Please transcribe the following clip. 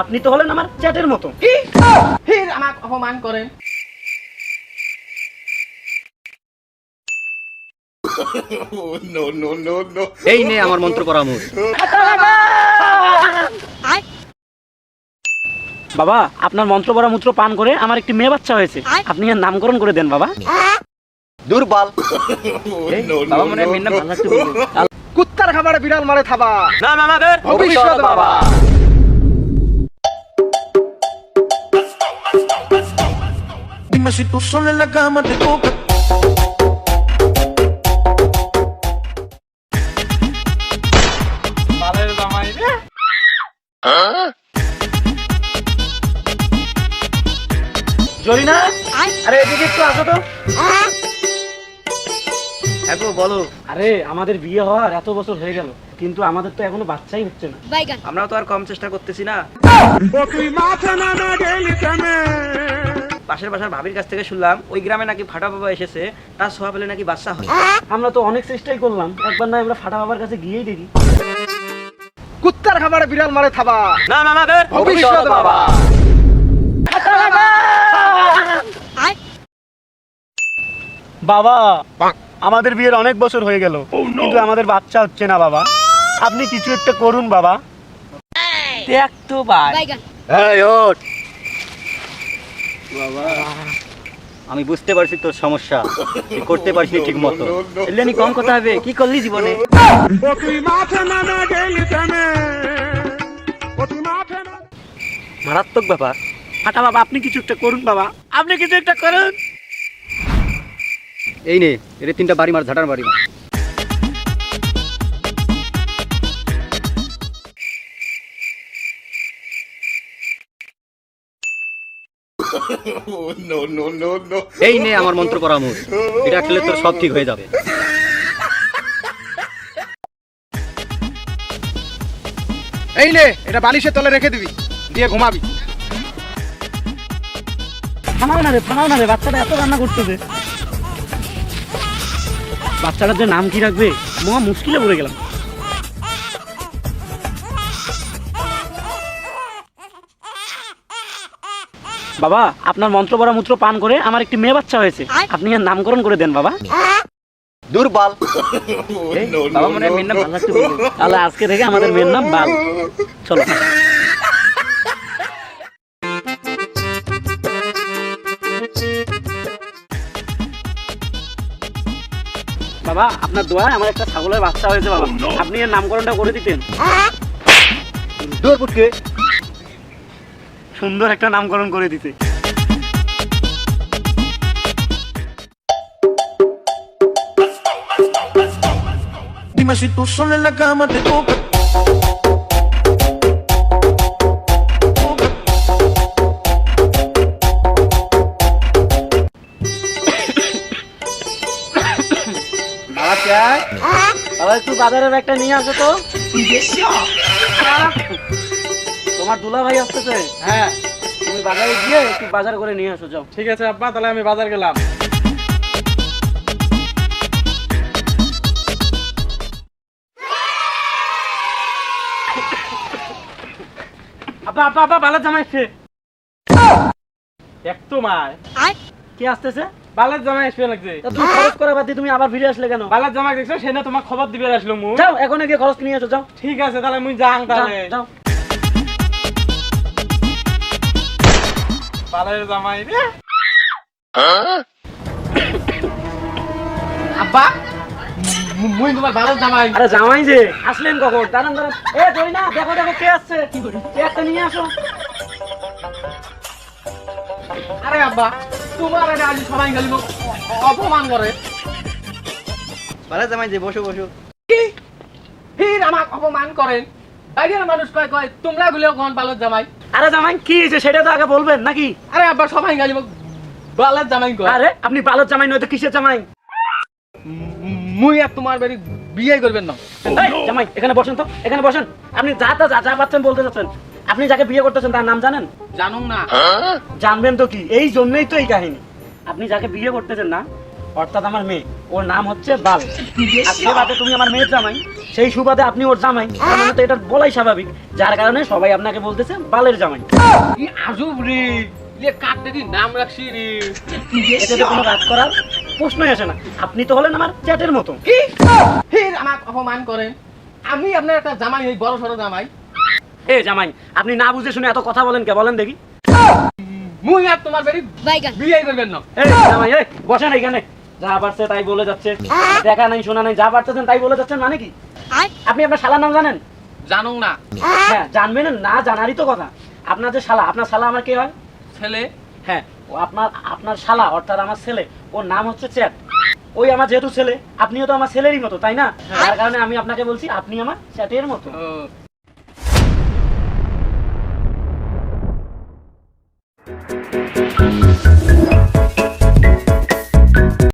আপনি তো হলেন আমার চ্যাটের মতো। কি? ফির আমাকে অপমান করেন। এই নে আমার মন্ত্র পরামর্শ বাবা আপনার মন্ত্র বড়া মূত্র পান করে আমার একটি মেয়ে বাচ্চা হয়েছে। আপনি এর নামকরণ করে দেন বাবা। দুর্বল। বাবা মনে ভালো কুত্তার খাবারে বিড়াল মারে থাবা। নাম আমাদের ভবিষ্যৎ বাবা। Dime si tú solo en la cama te toca. Zarina আরে এদিকে একটু আসো তো হ্যাঁ গো, বলো। আরে আমাদের বিয়ে হওয়ার এত বছর হয়ে গেল কিন্তু আমাদের তো এখনও বাচ্চাই হচ্ছে না। আমরা তো আর কম চেষ্টা করতেছি না। পাশের বাসার ভাবির কাছ থেকে শুনলাম ওই গ্রামে নাকি ফাটা বাবা এসেছে তার সোয়া পেলে নাকি বাচ্চা হয়। আমরা তো অনেক চেষ্টাই করলাম একবার না আমরা ফাটা বাবার কাছে গিয়েই দেখি। কুত্তার খাবারে বিড়াল মারে থাবা। নাম আমাদের ভবিষ্যৎ বাবা। বাবা। আমাদের বিয়ের অনেক বছর হয়ে গেল। কিন্তু আমাদের বাচ্চা হচ্ছে না বাবা। আপনি কিছু একটা করুন বাবা। দেখ তো ভাই। এই ওঠ। আমি বুঝতে পারছি তোর সমস্যা। তুই করতে পারছি ঠিক মতো এলেনি কম কথা হবে? কি করলি জীবনে? মারাত্মক ব্যাপার। ফাটা বাবা আপনি কিছু একটা করুন বাবা। আপনি কিছু একটা করুন। এই নে এর তিনটা বাড়ি মার ঝাটার বাড়ি মার। এই নে আমার মন্ত্র পরামর্শ এটা খেলে তোর সব ঠিক হয়ে যাবে। এই নে এটা বালিশের তলে রেখে দিবি দিয়ে ঘুমাবি। থামাও না রে থামাও না রে বাচ্চাটা এত রান্না করতেছে। বাচ্চাটার যে নাম কি রাখবে? মহা মুশকিলে পড়ে গেলাম। বাবা আপনার মন্ত্র বড়া মূত্র পান করে আমার একটি মেয়ে বাচ্চা হয়েছে। আপনি এর নামকরণ করে দেন বাবা। দুর্বল। বাবা মনে হয় মেয়ের নাম ভালো বলবে। তাহলে আজকে থেকে আমাদের মেয়ের নাম বাল। চলো। বাবা আপনার দোয়া আমার একটা ছাগলের বাচ্চা হয়েছে বাবা। আপনি এর নামকরণটা করে দিতেন। দূর সুন্দর একটা নামকরণ করে দিতে। Dime si tú solo en la cama te toca. বাবা একটু বাজারের একটা নিয়ে আসো তো। তোমার দুলা ভাই আসতেছে? হ্যাঁ তুমি বাজারে গিয়ে একটু বাজার করে নিয়ে আসো যাও। ঠিক আছে আব্বা তাহলে আমি বাজার গেলাম। আপা আপা আপা বালা জামাইছে একটু মায় কে আসতেছে? বালের জামাই আসবে লাগছে। তুমি খরচ করে বাদ দিয়ে তুমি আবার ফিরে আসলে কেন? বালের জামাই দেখছ সে না তোমার খবর দিবে আসলো মু। যাও এখন গিয়ে খরচ নিয়ে এসো যাও। ঠিক আছে তাহলে মুই যাং যাও, তাহলে। যাও। বালের জামাই রে আব্বা মুই তোমার বালের জামাই আরে জামাই যে আসলেন কখন? দাঁড়ান দাঁড়ান। এ ধরি না দেখো দেখো কে আসছে? কে একটা নিয়ে আসো। আরে আব্বা তোমার এটা আজ সবাই গেলি অপমান করে। ভালো জামাই যে বসো বসো। কি? ফির আমাকে অপমান করেন। বাইরের মানুষ কয় কয় তোমরা গুলো কোন বালের জামাই? আরে জামাই কি হয়েছে? সেটা তো আগে বলবেন নাকি? আরে আব্বা সবাই গেলি বালের জামাই কয়। আরে আপনি বালত জামাই নয়তো কিসের জামাই? মুই আর তোমার বাড়ি বিয়ে করবেন না। জামাই এখানে বসেন তো এখানে বসেন। আপনি যা তা যা যা পাচ্ছেন বলতে চাচ্ছেন আপনি যাকে বিয়ে করতেছেন তার নাম জানেন? জানুন না। জানবেন তো কি? এই জন্যই তো এই কাহিনী। আপনি যাকে বিয়ে করতেছেন না অর্থাৎ আমার মেয়ে ওর নাম হচ্ছে বাল। আর সে তুমি আমার মেয়ের জামাই সেই সুবাদে আপনি ওর জামাই মানে তো এটা বলাই স্বাভাবিক যার কারণে সবাই আপনাকে বলতেছে বালের জামাই। কি আজব রে! দেখি নাম রাখছি রে। কোনো রাগ করার প্রশ্নই আসে না। আপনি তো হলেন আমার চ্যাটের মতো। কি? ফির আমাকে অপমান করেন। আমি আপনার একটা জামাই ওই বড় সড়ো জামাই। এ জামাই আপনি না বুঝে শুনে এত কথা বলেন কে? বলেন দেখি। মুই আর তোমার বাড়ি বাইগান। বিয়ে করবেন না। এই জামাই এই বসেন এখানে। যা পারছে তাই বলে যাচ্ছে। দেখা নাই শোনা নাই যা পারতেছেন তাই বলে যাচ্ছেন মানে কি? আপনি আপনার শালার নাম জানেন? জানো না। হ্যাঁ জানবেন না জানারই তো কথা। আপনার যে শালা আপনার শালা আমার কে হয়? ছেলে? হ্যাঁ ও আপনার আপনার শালা অর্থাৎ আমার ছেলে। ওর নাম হচ্ছে চ্যাট। ওই আমার যেহেতু ছেলে আপনিও তো আমার ছেলেরই মতো তাই না? তার কারণে আমি আপনাকে বলছি আপনি আমার চ্যাটের মতো। ও,